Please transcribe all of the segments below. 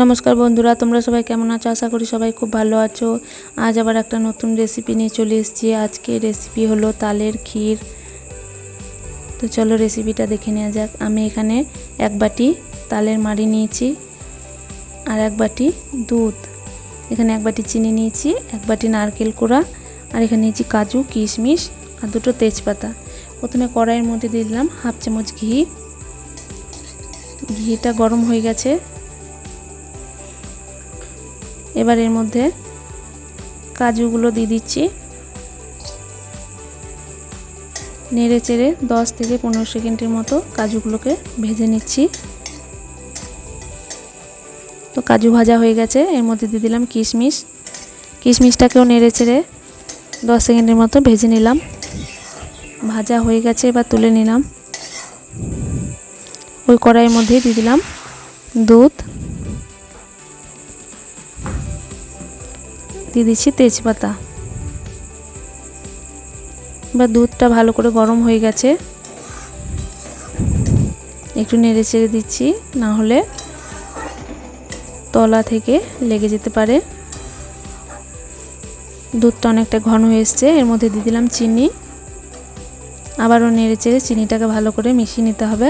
নমস্কার বন্ধুরা, তোমরা সবাই কেমন আছো? আশা করি সবাই খুব ভালো আছো। আজ আবার একটা নতুন রেসিপি নিয়ে চলে এসেছি। আজকে রেসিপি হলো তালের ক্ষীর। তো চলো রেসিপিটা দেখে নেওয়া যাক। আমি এখানে এক বাটি তালের মাড়ি নিয়েছি আর এক বাটি দুধ। এখানে এক বাটি চিনি নিয়েছি, এক বাটি নারকেল কোড়া, আর এখানে নিয়েছি কাজু, কিশমিশ আর দুটো তেজপাতা। প্রথমে কড়াইয়ের মধ্যে দিলাম হাফ চামচ ঘি ঘিটা গরম হয়ে গেছে। এবার এর মধ্যে কাজুগুলো দিয়ে দিচ্ছি। নেড়ে চেড়ে দশ থেকে পনেরো সেকেন্ডের মতো কাজুগুলোকে ভেজে নিচ্ছি। তো কাজু ভাজা হয়ে গেছে, এর মধ্যে দিয়ে দিলাম কিশমিশ। কিশমিশটাকেও নেড়ে চেড়ে দশ সেকেন্ডের মতো ভেজে নিলাম। ভাজা হয়ে গেছে, এবার তুলে নিলাম। ওই কড়াইয়ের মধ্যে দিয়ে দিলাম দুধ। দিয়ে দিচ্ছি তেজপাতা। এবার দুধটা ভালো করে গরম হয়ে গেছে। একটু নেড়ে চেড়ে দিচ্ছি, না হলে তলা থেকে লেগে যেতে পারে। দুধটা অনেকটা ঘন হয়ে এসছে, এর মধ্যে দিয়ে দিলাম চিনি। আবারও নেড়ে চেড়ে চিনিটাকে ভালো করে মিশিয়ে নিতে হবে।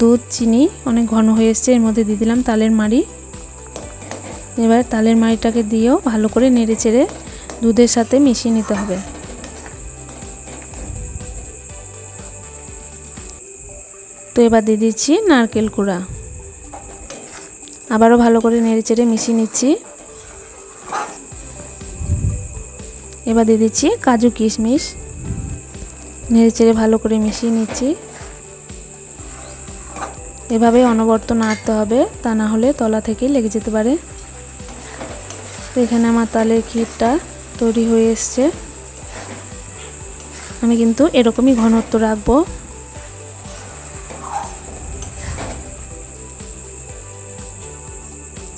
দুধ, চিনি, অনেক ঘন হয়ে এসছে, এর মধ্যে দিয়ে দিলাম তালের মাড়ি। এবার তালের মাড়িটাকে দিয়েও ভালো করে নেড়ে চেড়ে দুধের সাথে মিশিয়ে নিতে হবে। তো এবার দিয়ে দিচ্ছি নারকেল কুড়া। আবারও ভালো করে নেড়ে চেড়ে মিশিয়ে নিচ্ছি। এবার দিয়ে দিচ্ছি কাজু কিশমিশ। নেড়ে চেড়ে ভালো করে মিশিয়ে নিচ্ছি। এভাবে অনবর্ত নাড়তে হবে, তা না হলে তলা থেকে লেগে যেতে পারে। এখানে আমার তালের ক্ষীরটা তৈরি হয়ে এসছে। আমি কিন্তু এরকমই ঘনত্ব রাখব।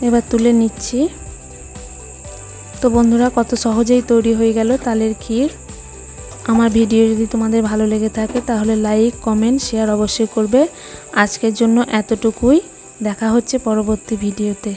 এবার তুলে নিচ্ছি। তো বন্ধুরা, কত সহজেই তৈরি হয়ে গেল তালের ক্ষীর। আমার ভিডিও যদি তোমাদের ভালো লেগে থাকে, তাহলে লাইক কমেন্ট শেয়ার অবশ্যই করবে। আজকের জন্য এতটুকুই। দেখা হচ্ছে পরবর্তী ভিডিওতে।